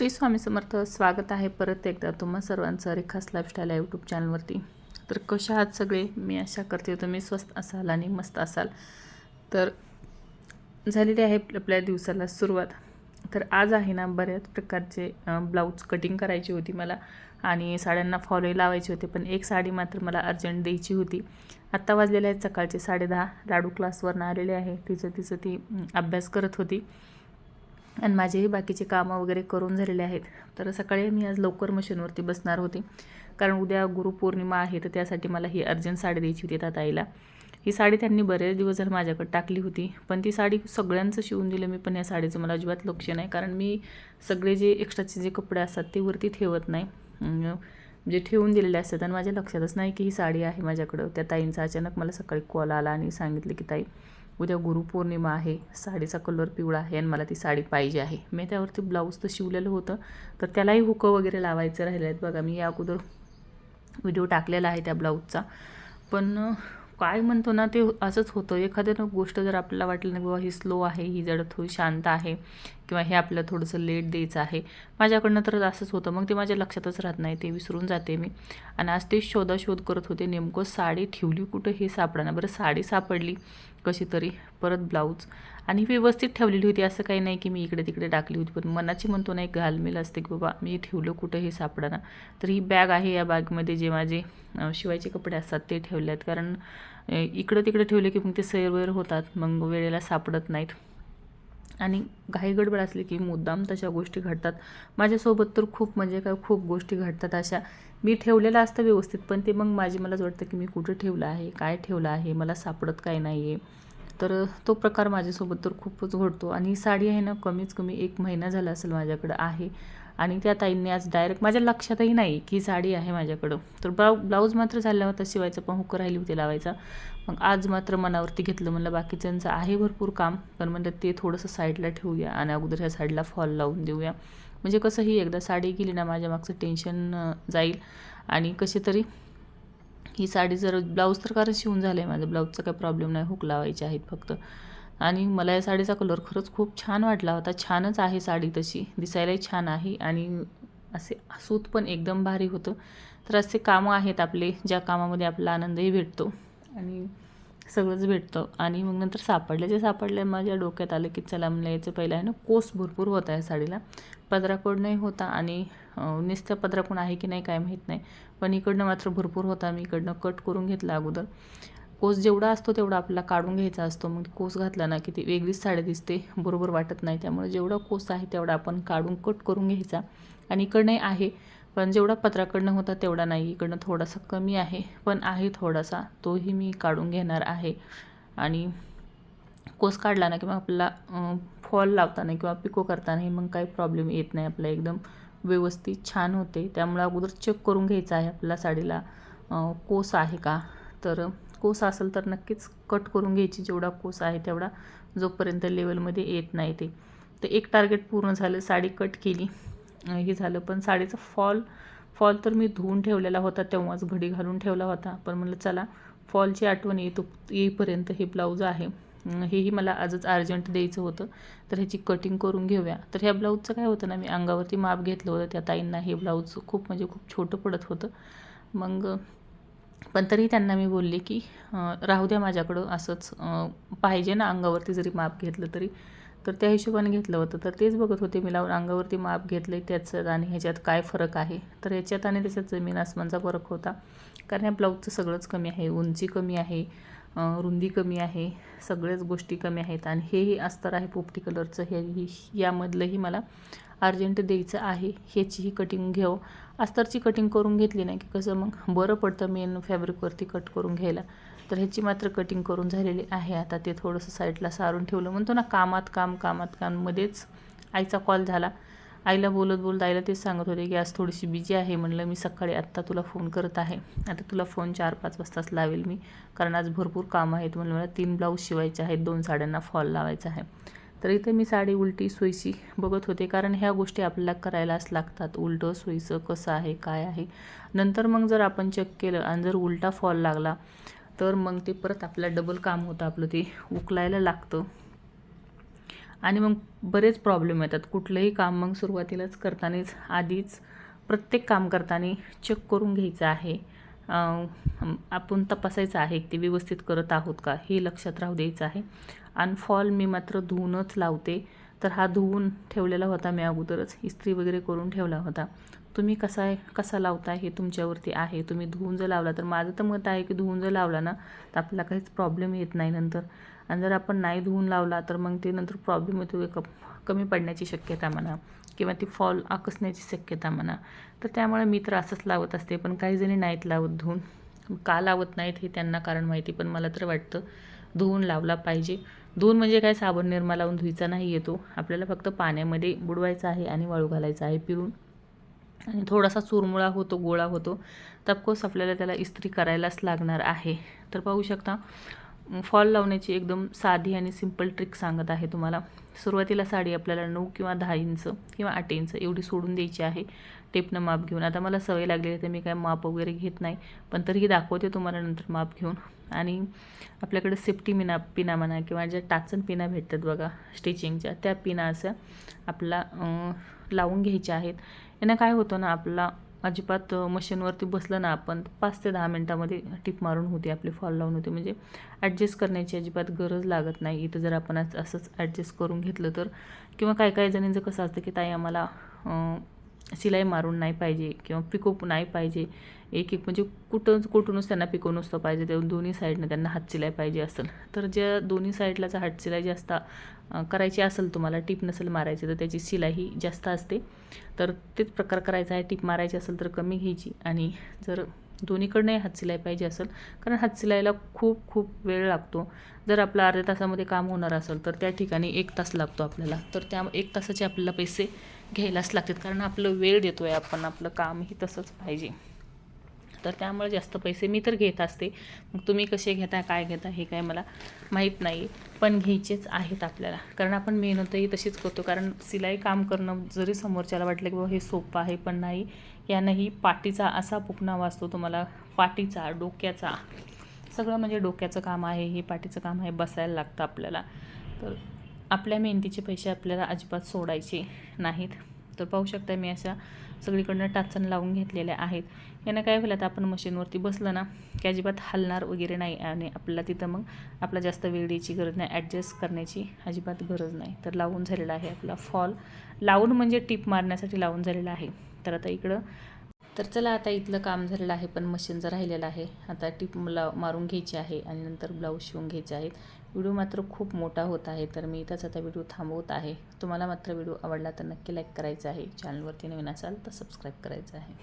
श्री स्वामी समर्थ स्वागत आहे परत एकदा तुम्हा सर्वांचं रेखास लाईफस्टाईल यूट्यूब चॅनलवरती तर कशा आहात सगळे? मी आशा करते तुम्ही स्वस्त असाल आणि मस्त असाल. तर झालेली आहे आपल्या दिवसाला सुरुवात. तर आज आहे ना बऱ्याच प्रकारचे ब्लाऊज कटिंग करायची होती मला आणि साड्यांना फॉलोही लावायचे होते पण एक साडी मात्र मला अर्जंट द्यायची होती. आत्ता वाजलेले आहेत सकाळचे साडेदहा लाडू क्लासवरनं आलेले आहे. तिचं तिचं ती अभ्यास करत होती. आणि माझेही बाकीचे कामं वगैरे करून झालेले आहेत. तर सकाळी मी आज लवकर मशीनवरती बसणार होते. कारण उद्या गुरुपौर्णिमा आहे तर त्यासाठी मला ही अर्जंट साडी द्यायची होती त्या ताईला ही साडी त्यांनी बरेच दिवस झाले माझ्याकडे टाकली होती. पण ती साडी सगळ्यांचं शिवून दिलं मी पण या साडीचं मला अजिबात लक्ष नाही. कारण मी सगळे जे एक्स्ट्राचे जे कपडे असतात ते वरती ठेवत नाही. जे म्हणजे ठेवून दिलेले असतात आणि माझ्या लक्षातच नाही की ही साडी आहे माझ्याकडं. त्या ताईंचा अचानक मला सकाळी कॉल आला आणि सांगितलं की ताई उद्या गुरुपौर्णिमा आहे साडीचा कलर पिवळा आहे आणि मला ती साडी पाहिजे आहे. मी त्यावरती ब्लाऊज तर शिवलेलं होतं तर त्यालाही हुकं वगैरे लावायचं राहिले आहेत. बघा मी या अगोदर व्हिडिओ टाकलेला आहे त्या ब्लाऊजचा पण काय म्हणतो ना ते असंच होतं. एखाद्यानं गोष्ट जर आपल्याला वाटलं ना बाबा ही स्लो आहे ही जरा थोडी शांत आहे किंवा हे आपल्याला थोडंसं लेट द्यायचं आहे. माझ्याकडनं तर असंच होतं. मग ते माझ्या लक्षातच राहत नाही ते विसरून जाते मी. आणि आज ते शोधाशोध करत होते नेमकं साडी ठेवली कुठं हे सापडणार बरं साडी सापडली कशी तरी. परत ब्लाऊज. आणि व्यवस्थित ठेवलेली होती. असं काही नाही की मी इकडे तिकडे टाकली होती. पण मनाची म्हणतो ना एक घालमेल असते की बाबा मी ठेवलं कुठं हे सापडाना. तर ही बॅग आहे या बॅगमध्ये जे माझे शिवायचे कपडे असतात ते ठेवले आहेत कारण इकडं तिकडे ठेवले की मग ते सैरवैर होतात. मग वेळेला सापडत नाहीत. आणि घाई गडबड असली की मुद्दाम तशा गोष्टी घडतात. माझ्यासोबत तर खूप म्हणजे काय खूप गोष्टी घडतात अशा. मी ठेवलेलं असतं व्यवस्थित पण ते मग माझी मलाच वाटतं की मी कुठं ठेवलं आहे काय ठेवलं आहे मला सापडत काय नाही आहे तर तो प्रकार माझ्यासोबत तर खूपच घडतो. आणि ही साडी आहे ना कमीच कमी एक महिना झाला असेल माझ्याकडं आहे. आणि त्या ताईंनी आज डायरेक्ट माझ्या लक्षातही नाही की ही साडी आहे माझ्याकडं. तर ब्लाउ ब्लाऊज मात्र झाला होता शिवायचं पण हुकं राहिली होती लावायचा. मग आज मात्र मनावरती घेतलं म्हणलं बाकीच्यांचं आहे भरपूर काम पण म्हणलं ते थोडंसं साईडला ठेवूया आणि अगोदर ह्या साईडला फॉल लावून देऊया. म्हणजे कसं ही एकदा साडी गेली ना माझ्या मागचं टेन्शन जाईल. आणि कसे तरी ही साडी जर ब्लाऊज तर कारण शिवून झालं आहे माझं. ब्लाऊजचा काही प्रॉब्लेम नाही. हुक लावायचे आहेत फक्त. आणि मला या साडीचा कलर खरंच खूप छान वाटला होता. छानच आहे साडी तशी. दिसायलाही छान आहे आणि असे सूत पण एकदम भारी होतं. तर असे कामं आहेत आपले. ज्या कामामध्ये आपला आनंदही भेटतो. आणि सगळंच भेटतं. आणि मग नंतर सापडल्याचे सापडल्या माझ्या डोक्यात आलं की चला म्हणलं याचं पहिलं आहे ना कोस भरपूर होता या साडीला. पदराकोड नाही होता आणि अं, पदराकोण पदराकोड आहे की नाही काय माहीत नाही. पण इकडनं मात्र भरपूर होता. मी इकडनं कट करून घेतला अगोदर. कोस जेवढा असतो तेवढा आपला काढून घ्यायचा असतो. मग कोस घातला ना की ती वेगळीच साडी दिसते बरोबर वाटत नाही. त्यामुळे जेवढा कोस आहे तेवढा आपण काढून कट करून घ्यायचा. आणि इकडनंही आहे. पण जेवढा पत्राकडनं होता तेवढा नाही. इकडनं थोडासा कमी आहे. पण आहे थोडासा. तोही मी काढून घेणार आहे. आणि कोस काढला ना किंवा आपला फॉल लावताना किंवा पिको करताना मग काही प्रॉब्लेम येत नाही. आपला एकदम व्यवस्थित छान होते. त्यामुळे अगोदर चेक करून घ्यायचं आहे आपल्या साडीला कोस आहे का? तर कोस असेल तर नक्कीच कट करून घ्यायची. जेवढा कोस आहे तेवढा जोपर्यंत लेवलमध्ये येत नाही ते. तर एक टार्गेट पूर्ण झालं. साडी कट केली. हे झालं. पण साडीचा फॉल फॉल तर मी धुवून ठेवलेला होता तेव्हाच घडी घालून ठेवला होता. पण म्हणलं चला फॉलची आठवण येतो येईपर्यंत हे ब्लाऊज आहे. हेही मला आजच अर्जंट द्यायचं होतं. तर ह्याची कटिंग करून घेऊया. तर ह्या ब्लाऊजचं काय होतं ना मी अंगावरती माप घेतलं होतं त्या ताईंना. हे ब्लाऊज खूप म्हणजे खूप छोटं पडत होतं. मग पण तरी त्यांना मी बोलले की राहू द्या माझ्याकडं असंच पाहिजे ना अंगावरती जरी माप घेतलं तरी. तर त्या हिशोबाने घेतलं होतं. तर तेच बघत होते मी लावून अंगावरती माप घेतलं आहे त्याच्यात आणि ह्याच्यात काय फरक आहे? तर ह्याच्यात आणि त्याच्यात जमीन आसमानचा फरक होता. कारण या ब्लाऊजचं सगळंच कमी आहे उंची कमी आहे रुंदी कमी आहे सगळ्याच गोष्टी कमी आहेत आणि हेही अस्तर आहे पोपटी कलरचं. हे ही यामधलंही मला अर्जंट द्यायचं आहे. ह्याचीही कटिंग घेऊ अस्तरची कटिंग करून घेतली नाही की कसं मग? बरं पडतं मेन फॅब्रिकवरती कट करून घ्यायला. तर ह्याची मात्र कटिंग करून झालेली आहे. आता ते थोडंसं साईडला सारून ठेवलं. म्हणतो ना कामात काम कामात काममध्येच आईचा कॉल झाला. आईला बोलत बोलत आईला तेच सांगत होते की आज थोडीशी बिजी आहे. म्हणलं मी सकाळी आत्ता तुला फोन करत आहे. आता तुला फोन चार पाच वाजताच लावेल मी. कारण आज भरपूर काम आहेत. म्हणलं मला तीन ब्लाऊज शिवायचे आहेत. दोन साड्यांना फॉल लावायचा आहे. तर इथे मी साडी उलटी सोयीची बघत होते. कारण ह्या गोष्टी आपल्याला करायलाच लागतात. उलटं सोयीचं कसं आहे काय आहे? नंतर मग जर आपण चेक केलं आणि जर उलटा फॉल लागला तर मग ते परत आपल्याला डबल काम होतं आपलं ते उकलायला लागतं. आणि मग बरेच प्रॉब्लेम येतात. कुठलंही काम मग सुरुवातीलाच करतानाच आधीच प्रत्येक काम करताना चेक करून घ्यायचं आहे. आपण तपासायचं आहे ते व्यवस्थित करत आहोत का हे लक्षात राहू द्यायचं आहे. आणि फॉल मी मात्र धुवूनच लावते. तर हा धुवून ठेवलेला होता मी अगोदरच. इस्त्री वगैरे करून ठेवला होता. तुम्ही कसा आहे कसा लावता हे तुमच्यावरती आहे. तुम्ही धुवून जर लावला तर माझं तर मत आहे की धुवून जर लावला ना तर आपल्याला काहीच प्रॉब्लेम येत नाही नंतर. आणि जर आपण नाही धुवून लावला तर मग ते नंतर प्रॉब्लेम येतो क कमी पडण्याची शक्यता म्हणा किंवा ती फॉल आकसण्याची शक्यता म्हणा. तर त्यामुळे मी तर असंच लावत असते पण काही जणी नाहीत लावत धुवून. का लावत नाहीत हे त्यांना कारण माहिती पण मला तर वाटतं धुवून लावला पाहिजे. धुवून म्हणजे काय? साबण निर्मा लावून धुईचा नाही येतो. आपल्याला फक्त पाण्यामध्ये बुडवायचा आहे आणि वाळू घालायचा आहे पिळून. आणि थोडासा चुरमुळा होतो गोळा होतो तर ऑफकोर्स आपल्याला त्याला इस्त्री करायलाच लागणार आहे. तर पाहू शकता फॉल लावण्याची एकदम साधी आणि सिंपल ट्रिक सांगत आहे तुम्हाला. सुरुवातीला साडी आपल्याला नऊ किंवा दहा इंच किंवा आठ इंच एवढी सोडून द्यायची आहे. टेपनं माप घेऊन. आता मला सवय लागलेली तर मी काय माप वगैरे घेत नाही पण तरीही दाखवते तुम्हाला नंतर माप घेऊन. आणि आपल्याकडे सेफ्टी मिना पिना म्हणा किंवा ज्या टाचन पिना भेटतात बघा स्टिचिंगच्या त्या पिना असं आपला लावून घ्यायच्या आहेत. यानं काय होतं ना आपला अजिबात मशीनवरती बसलं ना आपण पाच ते दहा मिनटामध्ये टिप मारून होते आपली फॉल लावून होते. म्हणजे ॲडजस्ट करण्याची अजिबात गरज लागत नाही. इथं जर आपण असंच ॲडजस्ट करून घेतलं तर. किंवा काही काही जणींचं कसं असतं की ताई आम्हाला शिलाई मारून नाही पाहिजे किंवा पिको नाही पाहिजे. एक एक म्हणजे कुठं कुठूनच त्यांना पिको नुसतं पाहिजे. ते दोन्ही साईडनं त्यांना हात शिलाई पाहिजे असेल. तर ज्या दोन्ही साईडलाच हात शिलाई जास्त करायची असेल तुम्हाला टीप नसेल मारायची तर त्याची शिलाई ही जास्त असते. तर तेच प्रकार करायचा आहे. टीप मारायची असेल तर कमी घ्यायची. आणि जर दोन्हीकडनंही हातशिलाई पाहिजे असेल कारण हातशिलाईला खूप खूप वेळ लागतो. जर आपलं अर्ध्या तासामध्ये काम होणार असेल तर त्या ठिकाणी एक तास लागतो आपल्याला. तर त्या एक तासाचे आपल्याला पैसे घ्यायलाच लागतात. कारण आपलं वेळ देतो आहे आपण आपलं कामही तसंच पाहिजे. तर त्यामुळे जास्त पैसे मी तर घेत असते. मग तुम्ही कसे घेता काय घेता हे काय मला माहीत नाही. पण घ्यायचेच आहेत आपल्याला. कारण आपण मेहनतही तशीच करतो. कारण सिलाई काम करणं जरी समोरच्याला वाटलं की बाबा हे सोपं आहे पण नाही. यानंही पाठीचा असा पुकणा वाचतो तुम्हाला. पाठीचा डोक्याचा. सगळं म्हणजे डोक्याचं काम आहे हे पाठीचं काम आहे बसायला लागतं आपल्याला. तर आपल्या मेहनतीचे पैसे आपल्याला अजिबात सोडायचे नाहीत. तर पाहू शकता मी अशा सगळीकडनं टाचण लावून घेतलेल्या आहेत. यानं काय होईल आता आपण मशीनवरती बसलं ना की अजिबात हलणार वगैरे नाही आणि आपल्याला तिथं मग आपला जास्त वेळ द्यायची गरज नाही ॲडजस्ट करण्याची अजिबात गरज नाही. तर लावून झालेला आहे आपला फॉल लावून म्हणजे टीप मारण्यासाठी लावून झालेला आहे. तर आता इकडं तर चला आता इथलं काम झालेलं आहे पण मशीनचं राहिलेलं आहे आता टिप मला मारून घ्यायची आहे आणि नंतर ब्लाऊज शिवून घ्यायचे आहेत. व्हिडिओ मात्र खूप मोठा होत आहे तर मी इथंच आता व्हिडिओ थांबवत आहे. तुम्हाला मात्र व्हिडिओ आवडला तर नक्की लाईक करायचा आहे. चॅनलवरती नवीन असाल तर सबस्क्राईब करायचं आहे.